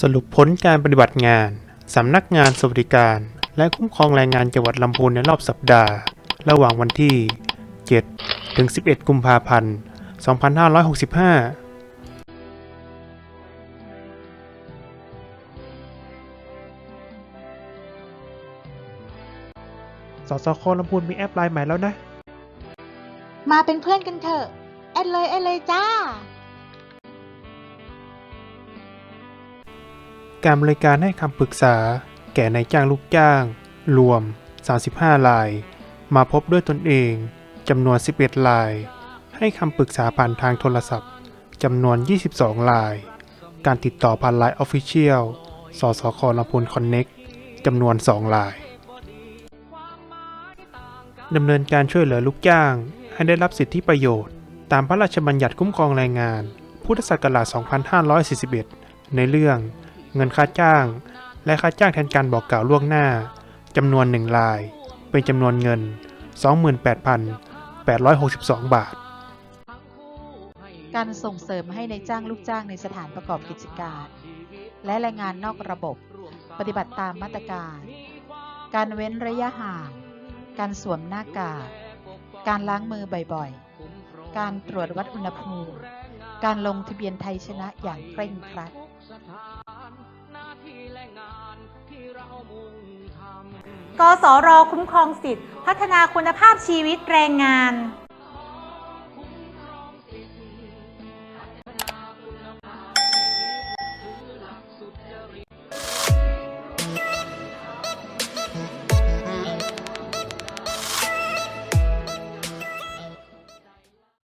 สรุปผลการปฏิบัติงาน สำนักงานสวัสดิการ และคุ้มครองแรงงานจังหวัดลำพูนในรอบสัปดาห์ ระหว่างวันที่ 7 ถึง 11 กุมภาพันธ์ 2565สสคลำพูนมีแอปไลน์ใหม่แล้วนะ มาเป็นเพื่อนกันเถอะ แอดเลย แอดเลยจ้า การบริการให้คำปรึกษา แก่นายจ้างลูกจ้าง รวม 35ราย มาพบด้วยตนเองจำนวน 11ราย ให้คำปรึกษาผ่านทางโทรศัพท์จำนวน 22ราย การติดต่อผ่านไลน์ออฟฟิเชียลสสคลำพูนคอนเน็กจำนวน 2รายดำเนินการช่วยเหลือลูกจ้าง ให้ได้รับสิทธิประโยชน์ ตามพระราชบัญญัติคุ้มครองแรงงาน พุทธศักราช 2541 ในเรื่อง เงินค่าจ้าง และค่าจ้างแทนการบอกกล่าวล่วงหน้าจำนวนหนึ่งราย เป็นจำนวนเงิน 28,862 บาท การส่งเสริมให้ในจ้างลูกจ้างในสถานประกอบกิจการ และแรงงานนอกระบบ ปฏิบัติตามมาตรการ การเว้นระยะห่าง การสวมหน้ากาก การล้างมือบ่อยๆ การตรวจวัดอุณหภูมิ การลงทะเบียนไทยชนะอย่างเคร่งครัด กสรคุ้มครองสิทธิพัฒนาคุณภาพชีวิตแรงงาน